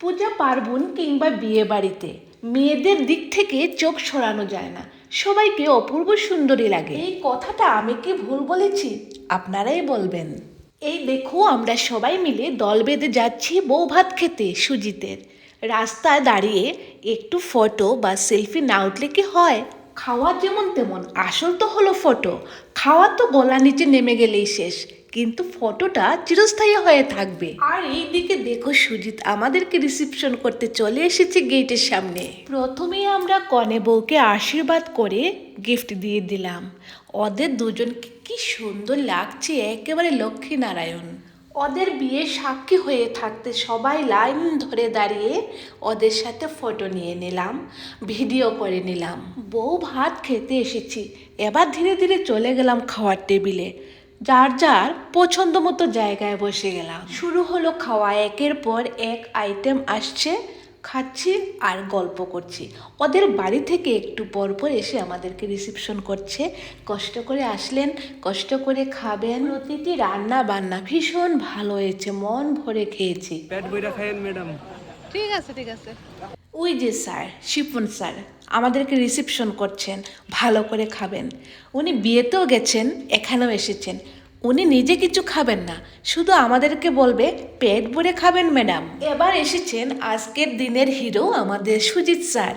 পূজা পার্বণ কিংবা বিয়ে বাড়িতে মেয়েদের দিক থেকে চোখ সরানো যায় না। সবাইকে অপূর্ব সুন্দরী লাগে। এই কথাটা আমি কি ভুল বলেছি? আপনারাই বলবেন। এই দেখো, আমরা সবাই মিলে দল বেঁধে যাচ্ছি বউ ভাত খেতে সুজিতের। রাস্তায় দাঁড়িয়ে একটু ফটো বা সেলফি না উঠলে কি হয়? খাওয়া যেমন তেমন, আসল তো হলো ফটো। খাওয়া তো গলা নিচে নেমে গেলেই শেষ। কিন্তু ফটোটা চিরস্থায়ী হয়ে থাকবে। আর এই দিকে দেখো সুজিত আমাদেরকে রিসিপশন করতে চলে এসেছে গেটের সামনে। প্রথমেই আমরা কনে বউকে আশীর্বাদ করে গিফট দিয়ে দিলাম। ওদের দুজনকে কি সুন্দর লাগছে একেবারে লক্ষ্মী নারায়ণ ওদের বিয়ে সাক্ষী হয়ে থাকতে সবাই লাইন ধরে দাঁড়িয়ে ওদের সাথে ফটো নিয়ে নিলাম ভিডিও করে নিলাম। বউ ভাত খেতে এসেছি এবার ধীরে ধীরে চলে গেলাম খাওয়ার টেবিলে যার যার পছন্দ মতো জায়গায় বসে গেলাম। শুরু হলো খাওয়া একের পর এক আইটেম আসছে খাচ্ছি আর গল্প করছি। ওদের বাড়ি থেকে একটু পর পর এসে আমাদেরকে রিসিপশন করছে। কষ্ট করে আসলেন কষ্ট করে খাবেন। প্রতিটি রান্না বান্না ভীষণ ভালো হয়েছে মন ভরে খেয়েছি। পেট বইরা খাইয়েন ম্যাডাম। ঠিক আছে ঠিক আছে। ওই যে স্যার, শিপন স্যার, আমাদেরকে রিসিপশন করছেন, ভালো করে খাবেন। উনি বিয়েতেও গেছেন, এখানেও এসেছেন। উনি নিজে কিছু খাবেন না, শুধু আমাদেরকে বলবে, পেট ভরে খাবেন, ম্যাডাম। এবার এসেছেন আজকের দিনের হিরো আমাদের সুজিত স্যার।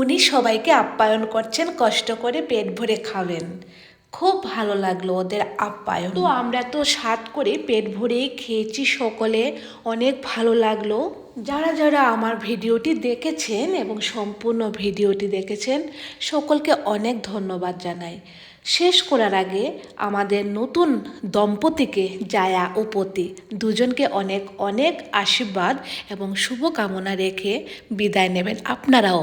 উনি সবাইকে আপ্যায়ন করছেন, কষ্ট করে পেট ভরে খাবেন। খুব ভালো লাগল ওদের আপ্যায়ন। তো আমরা তো স্বাদ করে পেট ভরেই খেয়েছি সকলে, অনেক ভালো লাগল। যারা যারা আমার ভিডিওটি দেখেছেন এবং সম্পূর্ণ ভিডিওটি দেখেছেন, সকলকে অনেক ধন্যবাদ জানাই। শেষ করার আগে আমাদের নতুন দম্পতিকে জায়া ও পতি দুজনকে অনেক অনেক আশীর্বাদ এবং শুভকামনা রেখে বিদায় নেবেন আপনারাও।